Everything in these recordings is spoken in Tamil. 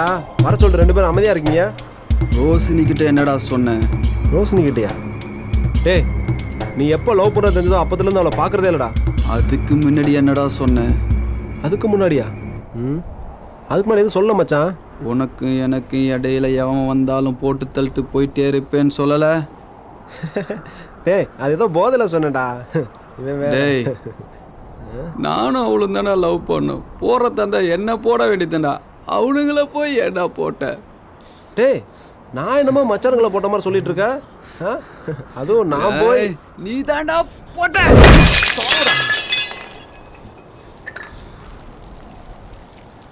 என்னடா? வர சொல்லிட்டு ரெண்டு பேரும் அமைதியா இருக்கீங்க? ரோசினி கிட்ட என்னடா சொன்னேன் ரோஷினி கிட்டயா டேய் நீ எப்போ லவ் பண்ண தெரிஞ்சதோ அப்பத்துலேருந்து அவளை பார்க்கறதே இல்லடா. அதுக்கு முன்னாடி என்னடா சொன்னேன் அதுக்கு முன்னாடியா? ம்? அதுக்கு முன்னாடி எதுவும் சொல்ல மச்சான். உனக்கு எனக்கு இடையில எவன் வந்தாலும் போட்டு தள்ளிட்டு போயிட்டே இருப்பேன்னு சொல்லலை? டேய் அது ஏதோ போதையில் சொன்னேன்டா. இவன் வேற. டேய் நானும் அவளும் தானே லவ் பண்ணும். போற தந்தா என்ன போட வேண்டியதுடா அவனுங்கள போய் ஏன்டா போட்ட? டேய் நான் என்னமோ மச்சானுங்களை போட்ட மாதிரி சொல்லிட்டு இருக்க ஆ? அதுவும் நான் போய் நீ தாண்டா போட்ட?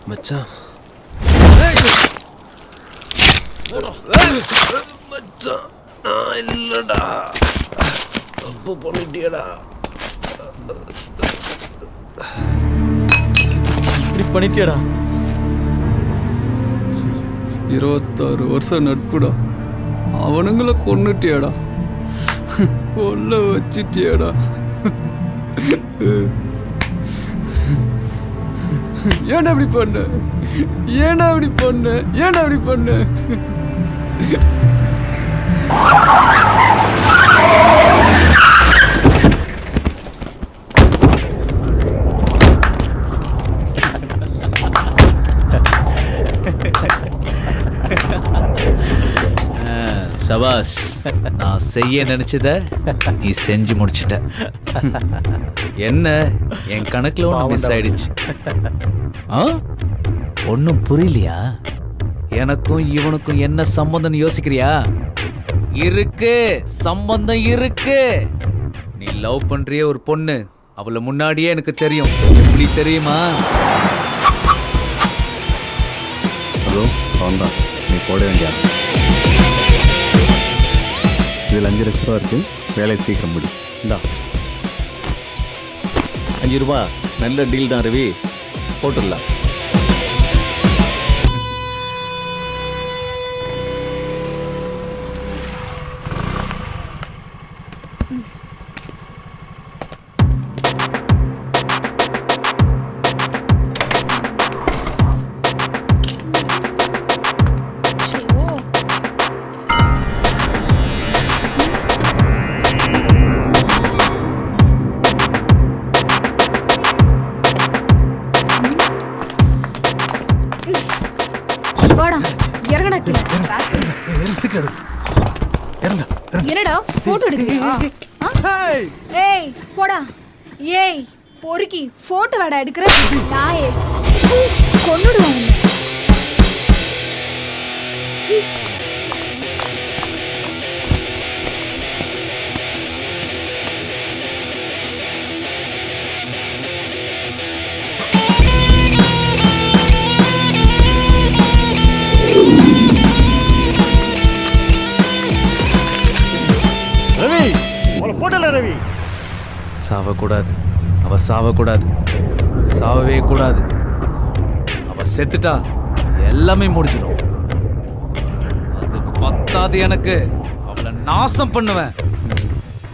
மச்சான். மச்சான் நான் இல்லடா. தப்பு பண்ணிட்டியடா. இப்படி பண்ணிட்டியடா. இருபத்தாறு வருஷம் நட்புடா. அவனுங்கள கொன்னுட்டியாடா. கொல்ல வச்சிட்டியாடா. ஏன் அப்படி பண்ண? ஏன் அப்படி பண்ண? ஏன்டா அப்படி பண்ண? சபாஷ் நான் செய்ய நினைச்சத நீ செஞ்சு முடிச்சிட்ட. என்ன? என் கணக்குல ஒன்று மிஸ் ஆயிடுச்சு. ஆ? ஒன்றும் புரியலையா? எனக்கும் இவனுக்கும் என்ன சம்பந்தம்னு யோசிக்கிறியா? இருக்கு. சம்பந்தம் இருக்கு. நீ லவ் பண்றிய ஒரு பொண்ணு. அவளை முன்னாடியே எனக்கு தெரியும். எப்படி தெரியுமா? ஹலோ அவன் தான் நீ போட வேண்டிய. இதில் அஞ்சு லட்ச ரூபா இருக்குது வேலையை சீக்கிரம் முடி. இந்தா. அஞ்சு ரூபா. நல்ல டீல் தான் ரவி. போட்டுடலாம். வாடா இறங்கடா கீழே. என்னடா போட்டோ எடுக்கிறியா? ஏய் போடா. ஏய் பொறுக்கி போட்டோ வேடா எடுக்கிற. நாயே. போட்டல ரவி. சாவக்கூடாது. அவ சாவக்கூடாது. சாவவே கூடாது. அவ செத்துட்டா எல்லாமே முடிஞ்சிடும். அது பத்தாது எனக்கு. அவளை நாசம் பண்ணுவேன்.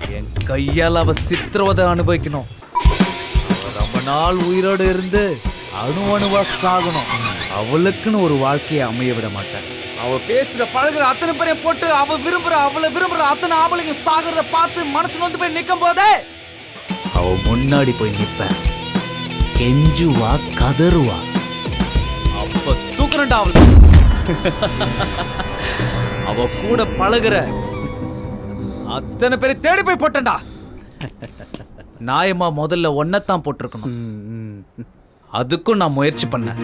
என் கையால் அவ சித்திரவதை அனுபவிக்கணும். ரொம்ப நாள் உயிரோடு இருந்து அணு அணுவா சாகணும். அவளுக்குன்னு ஒரு வாழ்க்கையை அமைய விட மாட்டேன். அவ பேசுற பழகுற அத்தனை பேரையும் போட்டு அவ விரும்புற அவளை விரும்புற அத்தனை ஆம்பளைங்க சாகிறத பார்த்து மனசு வந்து போய் நிக்கும் போதே அவ முன்னாடி போய் நிப்பேன் கெஞ்சுவா கதறுவா. அப்ப தூக்குறண்டா அவள. அவ கூட பழகுற அத்தனை பேரை தேடி போய் போட்டேன்டா. நாயமா முதல்ல ஒன்னத்தான் போட்டிருக்கணும். அதுக்கும் நான் முயற்சி பண்ணேன்.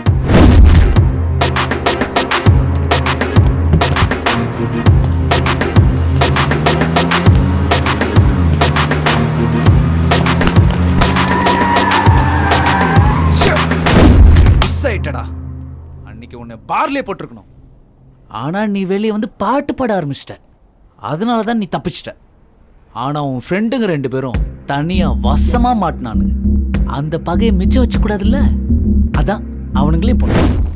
மிஸ் அன்னைக்கு உன்னை பார்லே போட்டிருக்கணும். ஆனால் நீ வெளியே வந்து பாட்டு பாட ஆரம்பிச்சிட்ட. அதனால தான் நீ தப்பிச்சிட்ட. ஆனால் உன் ஃப்ரெண்டுங்க ரெண்டு பேரும் தனியாக வசமாக மாட்டினானுங்க. அந்த பகையை மிச்சம் வச்சக்கூடாதுல்ல அதான் அவனுங்களே போட்டான்